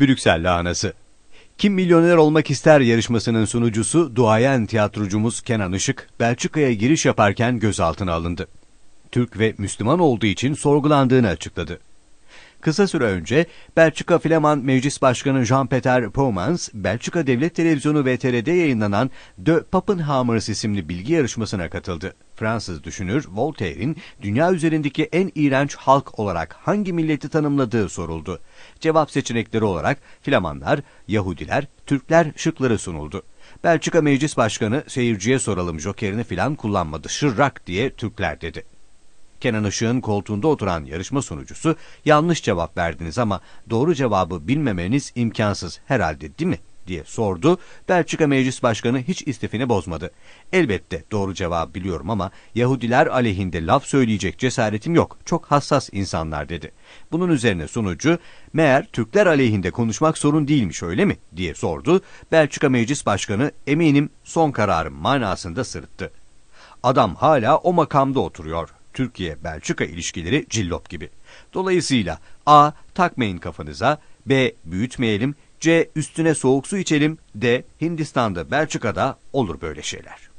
Brüksel lahanası. Kim Milyoner Olmak İster yarışmasının sunucusu duayen tiyatrocumuz Kenan Işık, Belçika'ya giriş yaparken gözaltına alındı. Türk ve Müslüman olduğu için sorgulandığını açıkladı. Kısa süre önce Belçika Flaman Meclis Başkanı Jean-Peter Poumans, Belçika Devlet Televizyonu ve TR'de yayınlanan De Pappenhamers isimli bilgi yarışmasına katıldı. Fransız düşünür Voltaire'in dünya üzerindeki en iğrenç halk olarak hangi milleti tanımladığı soruldu. Cevap seçenekleri olarak Flamanlar, Yahudiler, Türkler şıkları sunuldu. Belçika Meclis Başkanı seyirciye soralım jokerini filan kullanmadı. Şırrak diye Türkler dedi. Kenan Işık'ın koltuğunda oturan yarışma sunucusu yanlış cevap verdiniz ama doğru cevabı bilmemeniz imkansız herhalde değil mi? diye sordu. Belçika Meclis Başkanı hiç istifini bozmadı. Elbette doğru cevabı biliyorum ama Yahudiler aleyhinde laf söyleyecek cesaretim yok. Çok hassas insanlar dedi. Bunun üzerine sunucu meğer Türkler aleyhinde konuşmak sorun değilmiş öyle mi diye sordu. Belçika Meclis Başkanı eminim son kararım manasında sırıttı. Adam hala o makamda oturuyor. Türkiye-Belçika ilişkileri cillop gibi. Dolayısıyla A. Takmayın kafanıza, B. Büyütmeyelim, C. Üstüne soğuk su içelim, D. Hindistan'da, Belçika'da olur böyle şeyler.